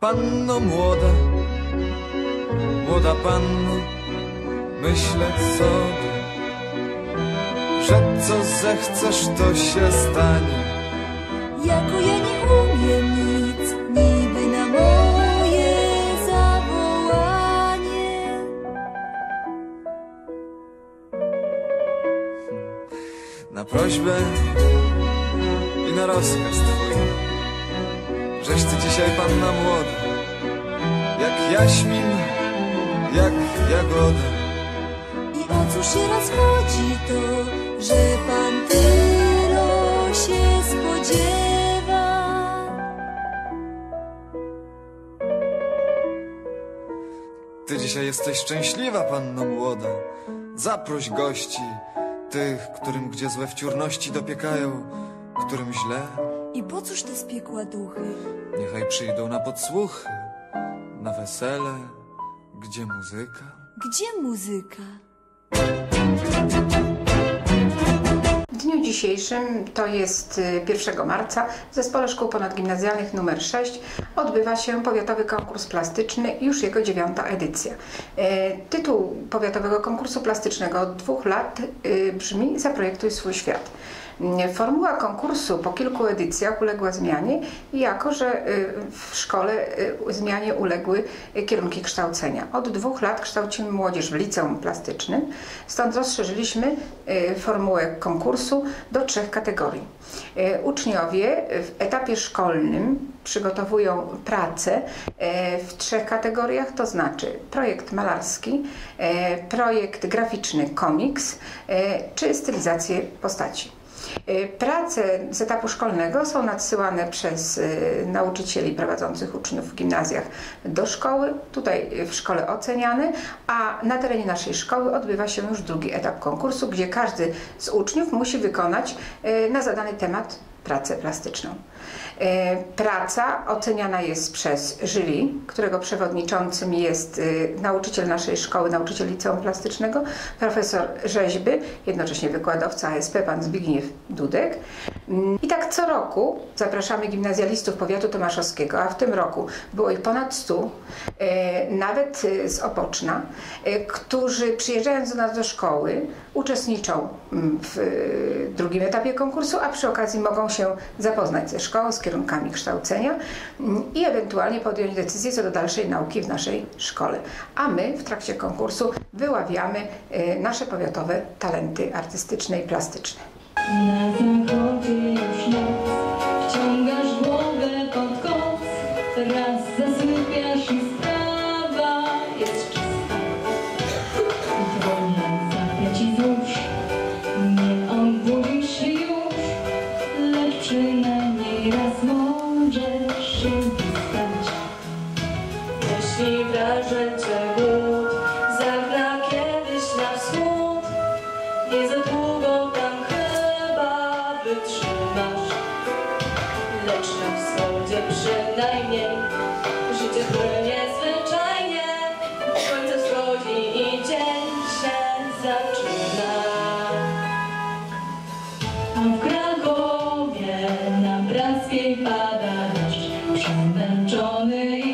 Panno młoda, młoda panno, myślę sobie, że co zechcesz, to się stanie. Jako ja nie umiem nic, niby na moje zawołanie. Na prośbę i na rozkaz twój, żeś ty dzisiaj panna młoda, jak jaśmin, jak jagoda. I o cóż się rozchodzi to, że pan tylo się spodziewa? Ty dzisiaj jesteś szczęśliwa, panno młoda. Zaproś gości, tych, którym gdzie złe wciórności dopiekają, którym źle, I po cóż te spiekła duchy? niechaj przyjdą na podsłuchy, na wesele, gdzie muzyka. Gdzie muzyka? W dniu dzisiejszym, to jest y, 1 marca, w Zespole Szkół Ponadgimnazjalnych nr 6 odbywa się powiatowy konkurs plastyczny, już jego dziewiąta edycja. E, Tytuł powiatowego konkursu plastycznego od dwóch lat y, brzmi Zaprojektuj swój świat. Mm, Formuła konkursu po kilku edycjach uległa zmianie, jako że y, w szkole y, zmianie uległy y, kierunki kształcenia. Od dwóch lat kształcimy młodzież w liceum plastycznym, stąd rozszerzyliśmy formułę konkursu do trzech kategorii. Uczniowie w etapie szkolnym przygotowują pracę w trzech kategoriach, to znaczy projekt malarski, projekt graficzny komiks czy stylizację postaci. Y, Prace z etapu szkolnego są nadsyłane przez y, nauczycieli prowadzących uczniów w gimnazjach do szkoły, tutaj w szkole oceniane, a na terenie naszej szkoły odbywa się już drugi etap konkursu, gdzie każdy z uczniów musi wykonać y, na zadany temat pracę plastyczną. E, Praca oceniana jest przez jury, którego przewodniczącym jest y, nauczyciel naszej szkoły, nauczyciel liceum plastycznego, profesor rzeźby, jednocześnie wykładowca ASP, pan Zbigniew Dudek. Mm, I tak co roku zapraszamy gimnazjalistów powiatu tomaszowskiego, a w tym roku było ich ponad 100, e, nawet z Opoczna, e, którzy przyjeżdżając do nas do szkoły uczestniczą mm, w drugim etapie konkursu, a przy okazji mogą się zapoznać ze szkołą, z kierunkami kształcenia i ewentualnie podjąć decyzję co do dalszej nauki w naszej szkole. A my w trakcie konkursu wyławiamy y, nasze powiatowe talenty artystyczne i plastyczne. Na zachodzie już Cię głód zagra kiedyś na wschód, nie za długo tam chyba wytrzymasz. Lecz na wschodzie przynajmniej życie płynie zwyczajnie. Słońce wschodzi i dzień się zaczyna. A w Krakowie na Brackiej pada deszcz, przemęczony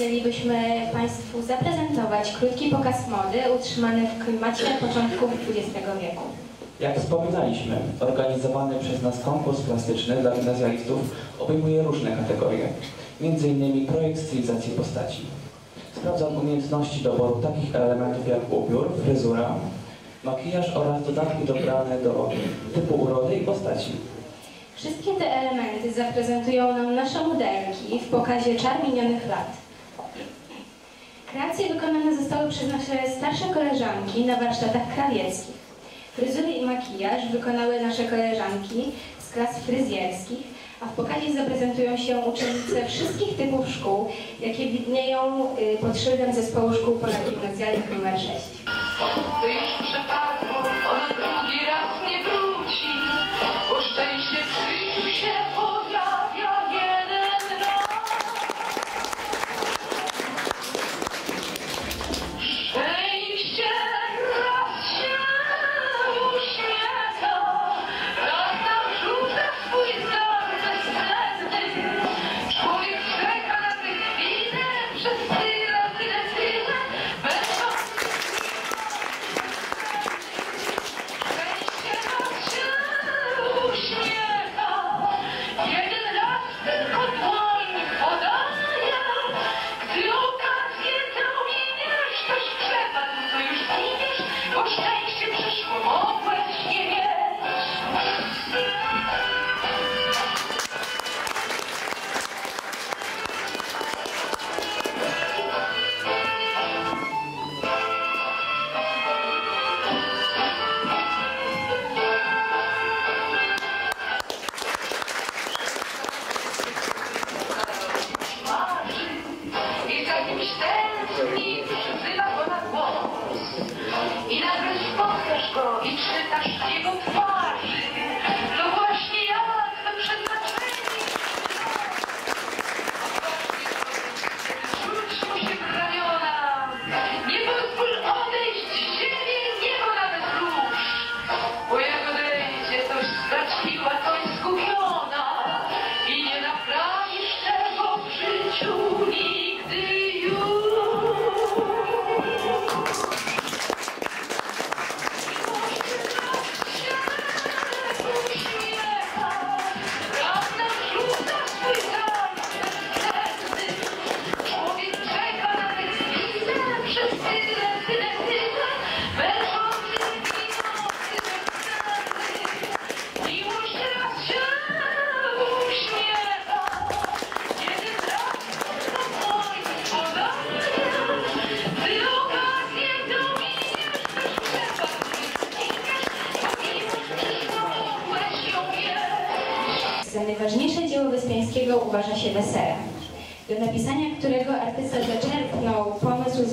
Chcielibyśmy Państwu zaprezentować krótki pokaz mody utrzymany w klimacie początków XX wieku. Jak wspominaliśmy, organizowany przez nas konkurs plastyczny dla gimnazjalistów obejmuje różne kategorie, m.in. projekt stylizacji postaci. Sprawdzam umiejętności doboru takich elementów jak ubiór, fryzura, makijaż oraz dodatki dobrane do typu urody i postaci. Wszystkie te elementy zaprezentują nam nasze modelki w pokazie czar minionych lat. Kreacje wykonane zostały przez nasze starsze koleżanki na warsztatach krawieckich. Fryzury i makijaż wykonały nasze koleżanki z klas fryzjerskich, a w pokazie zaprezentują się uczennice wszystkich typów szkół, jakie widnieją y, pod szyldem Zespołu Szkół Ponadgimnazjalnych nr 6.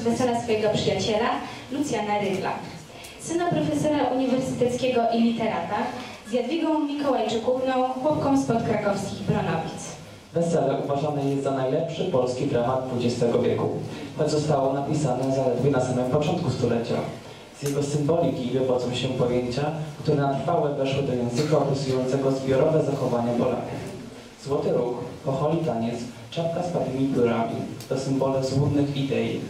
wesela swojego przyjaciela, Lucjana Rydla, syna profesora uniwersyteckiego i literata, z Jadwigą Mikołajczykówną, chłopką spod krakowskich Bronowic. Wesele uważane jest za najlepszy polski dramat XX wieku, choć zostało napisane zaledwie na samym początku stulecia. Z jego symboliki wywodzą się pojęcia, które na trwałe weszły do języka opisującego zbiorowe zachowania Polaków. Złoty róg, pocholi taniec, czapka z padłymi piórami to symbole złudnych idei.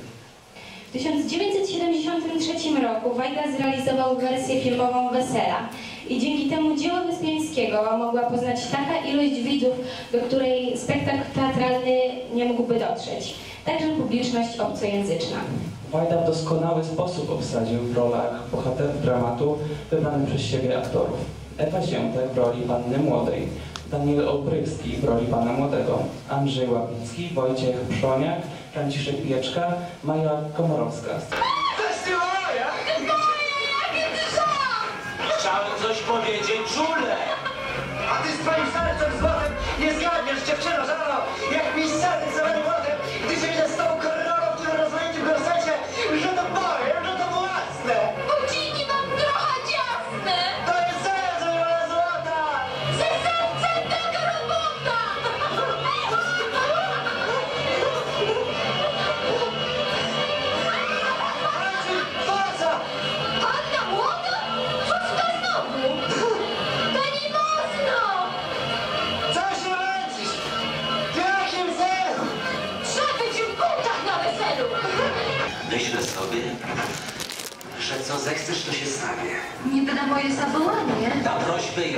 W 1973 roku Wajda zrealizował wersję filmową Wesela i dzięki temu dzieło Wyspiańskiego mogła poznać taka ilość widzów, do której spektakl teatralny nie mógłby dotrzeć, także publiczność obcojęzyczna. Wajda w doskonały sposób obsadził w rolach bohaterów dramatu wybranych przez siebie aktorów. Ewa Ziętek w roli panny młodej, Daniel Olbrychski w roli pana młodego, Andrzej Łapicki, Wojciech Przoniak, Franciszek Pieczka, Maja Komorowska. Chciałem coś powiedzieć czule. A ty z twoim sercem złotem nie zgadniesz, dziewczyno, żaro, jak mi serce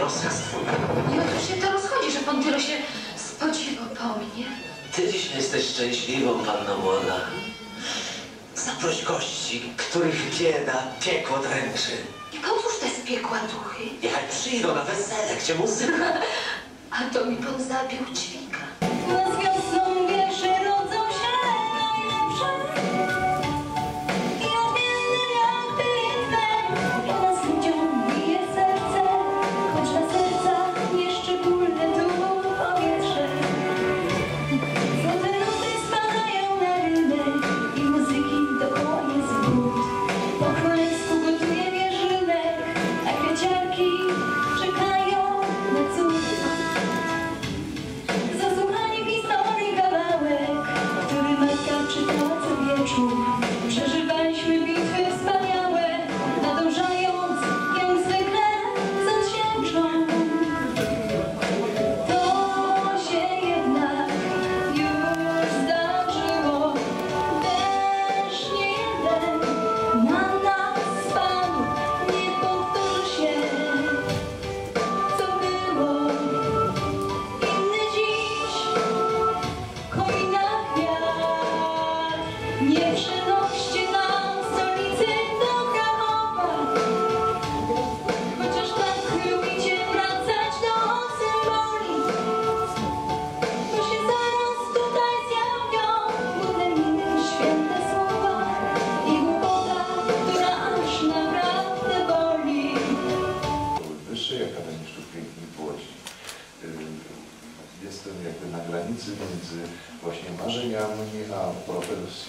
I o co się to rozchodzi, że pan tylo się spodziewał po mnie? Ty dziś jesteś szczęśliwą, panno młoda. Zaproś gości, których bieda piekło dręczy. I po cóż te z piekła duchy? Niechaj przyjdą na wesele, gdzie muzyka. A to mi pan zabił dźwiga.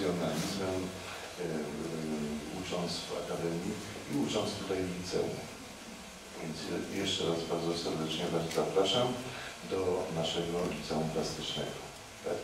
Profesjonalizmem, ucząc w Akademii i ucząc tutaj w liceum. Więc jeszcze raz bardzo serdecznie Was zapraszam do naszego liceum plastycznego. Tak?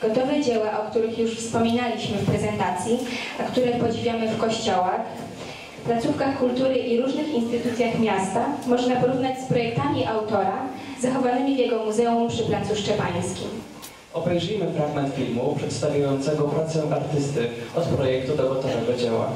Gotowe dzieła, o których już wspominaliśmy w prezentacji, a które podziwiamy w kościołach, placówkach kultury i różnych instytucjach miasta, można porównać z projektami autora zachowanymi w jego muzeum przy Placu Szczepańskim. Obejrzyjmy fragment filmu przedstawiającego pracę artysty od projektu do gotowego dzieła.